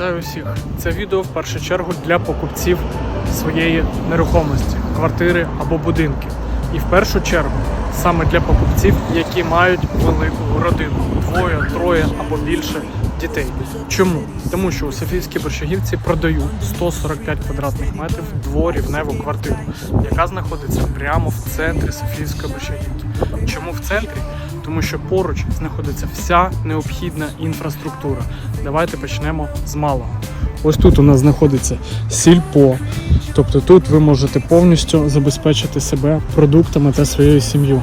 Вітаю усіх! Це відео в першу чергу для покупців своєї нерухомості, квартири або будинки. І в першу чергу саме для покупців, які мають велику родину двоє, троє або більше дітей. Чому? Тому що у Софійській Борщагівці продають 145 квадратних метрів дворівневу квартиру, яка знаходиться прямо в центрі Софійської Борщагівки. Чому в центрі? Тому що поруч знаходиться вся необхідна інфраструктура. Давайте почнемо з малого. Ось тут у нас знаходиться сільпо, тобто тут ви можете повністю забезпечити себе продуктами та своєю сім'єю.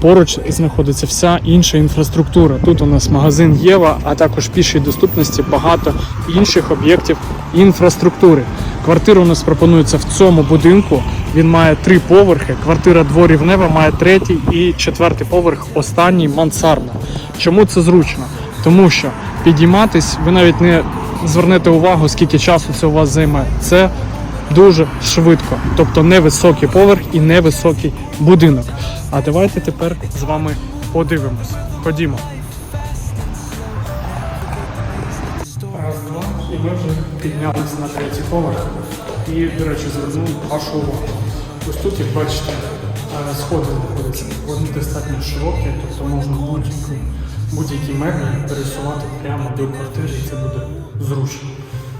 Поруч знаходиться вся інша інфраструктура. Тут у нас магазин Єва, а також пішій доступності багато інших об'єктів інфраструктури. Квартира у нас пропонується в цьому будинку. Він має три поверхи. Квартира дворівнева має третій і четвертий поверх, останній мансардна. Чому це зручно? Тому що підійматись, ви навіть не звернете увагу, скільки часу це у вас займе. Це дуже швидко, тобто невисокий поверх і невисокий будинок. А давайте тепер з вами подивимось. Ходімо. Раз, два, і ми вже піднялися на третій поверх. І, до речі, звернув вашу увагу. Ось тут, як бачите, е, сходи знаходяться. Вони достатньо широкі, тобто можна будь-які будь-які меблі пересувати прямо до квартири, і це буде зручно.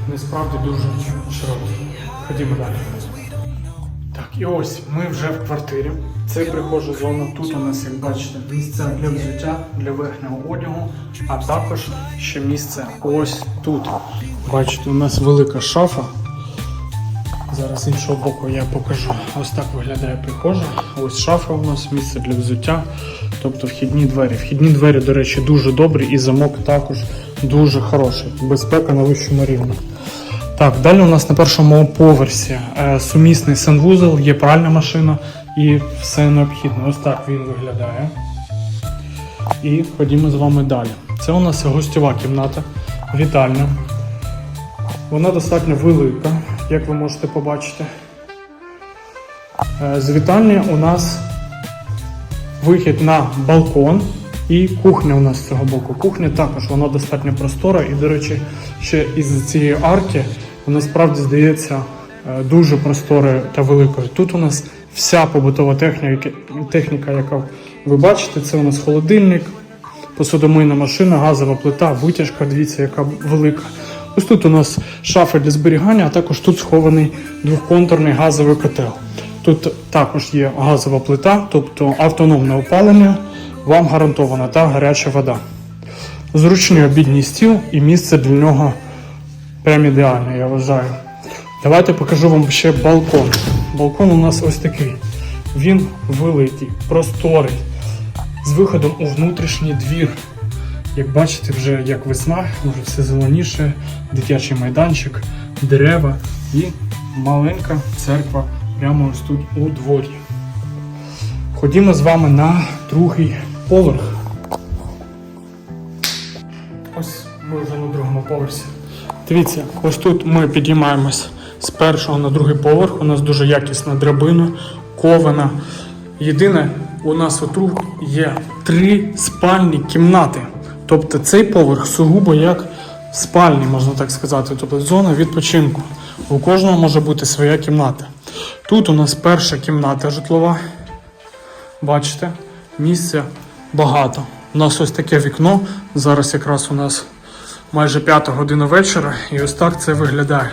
Насправді дуже широкі. Ходімо далі. Так, і ось ми вже в квартирі. Це прихожа зона. Тут у нас, як бачите, місце для взуття, для верхнього одягу, а також ще місце ось тут. Бачите, у нас велика шафа. Зараз з іншого боку я покажу. Ось так виглядає прихожа. Ось шафа у нас, місце для взуття, тобто вхідні двері. Вхідні двері, до речі, дуже добрі і замок також дуже хороший. Безпека на вищому рівні. Так, далі у нас на першому поверсі е, сумісний санвузол, є пральна машина і все необхідне. Ось так він виглядає. І ходімо з вами далі. Це у нас гостьова кімната, вітальня. Вона достатньо велика, як ви можете побачити. Е, З вітальні у нас вихід на балкон і кухня у нас з цього боку. Кухня також вона достатньо простора і, до речі, ще із цієї арки вона справді здається е, дуже просторою та великою. Тут у нас вся побутова техніка, техніка, яка ви бачите, це у нас холодильник, посудомийна машина, газова плита, витяжка, дивіться, яка велика. Ось тут у нас шафи для зберігання, а також тут схований двохконтурний газовий котел. Тут також є газова плита, тобто автономне опалення, вам гарантована та гаряча вода. Зручний обідній стіл і місце для нього прям ідеальне, я вважаю. Давайте покажу вам ще балкон. Балкон у нас ось такий. Він великий, просторий, з виходом у внутрішній двір. Як бачите, вже як весна, вже все зеленіше, дитячий майданчик, дерева і маленька церква прямо ось тут у дворі. Ходімо з вами на другий поверх. Ось ми вже на другому поверсі. Дивіться, ось тут ми підіймаємось з першого на другий поверх. У нас дуже якісна драбина, кована. Єдине, у нас отут є три спальні кімнати. Тобто цей поверх сугубо як спальний, можна так сказати, тобто зона відпочинку. У кожного може бути своя кімната. Тут у нас перша кімната житлова. Бачите, місця багато. У нас ось таке вікно. Зараз якраз у нас майже п'ята година вечора, і ось так це виглядає.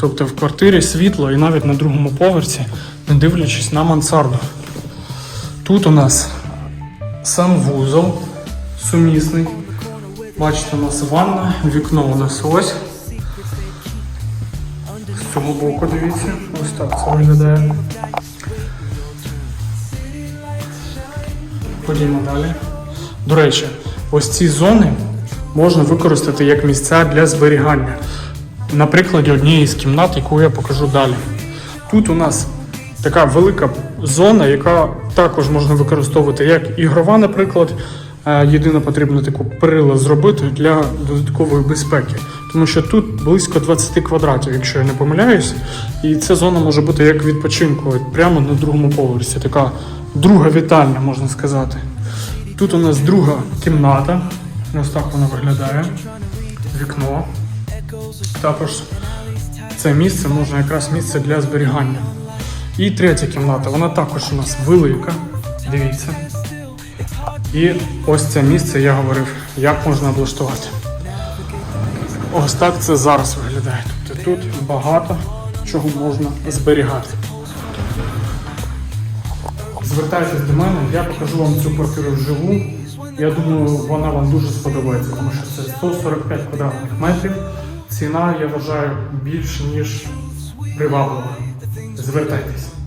Тобто в квартирі світло і навіть на другому поверсі, не дивлячись на мансарду. Тут у нас санвузол сумісний. Бачите, у нас ванна, вікно у нас ось. З цього боку дивіться, ось так це виглядає. Ходімо далі. До речі, ось ці зони можна використати як місця для зберігання. На прикладі однієї з кімнат, яку я покажу далі. Тут у нас така велика зона, яка також можна використовувати як ігрова, наприклад. Е, Єдине потрібно таку перила зробити для додаткової безпеки. Тому що тут близько 20 квадратів, якщо я не помиляюсь. І ця зона може бути як відпочинку, прямо на другому поверсі. Така друга вітальня, можна сказати. Тут у нас друга кімната. Ось так вона виглядає. Вікно. Також це місце можна якраз місце для зберігання. І третя кімната, вона також у нас велика. Дивіться. І ось це місце я говорив, як можна облаштувати. Ось так це зараз виглядає. Тобто тут багато чого можна зберігати. Звертайтесь до мене, я покажу вам цю квартиру вживу. Я думаю, вона вам дуже сподобається, тому що це 145 квадратних метрів. Ціна, я вважаю, більш ніж приваблива. Звертайтесь.